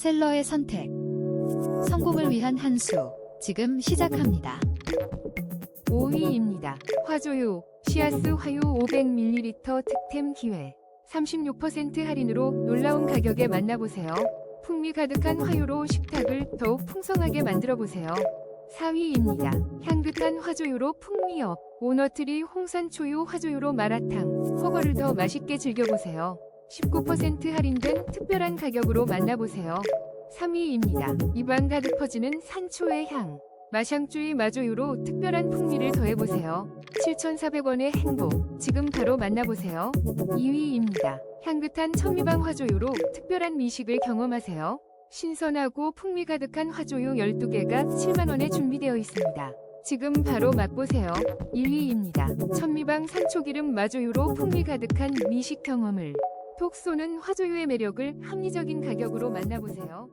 셀러의 선택. 성공을 위한 한 수. 지금 시작합니다. 5위입니다. 화조유, 시아스 화유 500ml 득템 기회. 36% 할인으로 놀라운 가격에 만나보세요. 풍미 가득한 화유로 식탁을 더욱 풍성하게 만들어 보세요. 4위입니다. 향긋한 화조유로 풍미업. 오너트리 홍산초유 화조유로 마라탕. 허거를 더 맛있게 즐겨보세요. 19% 할인된 특별한 가격으로 만나보세요. 3위입니다. 입안 가득 퍼지는 산초의 향. 마샹주의 마조유로 특별한 풍미를 더해보세요. 7,400원의 행복. 지금 바로 만나보세요. 2위입니다. 향긋한 천미방 화조유로 특별한 미식을 경험하세요. 신선하고 풍미 가득한 화조유 12개가 7만원에 준비되어 있습니다. 지금 바로 맛보세요. 1위입니다. 천미방 산초기름 마조유로 풍미 가득한 미식 경험을 톡 쏘는 화조유의 매력을 합리적인 가격으로 만나보세요.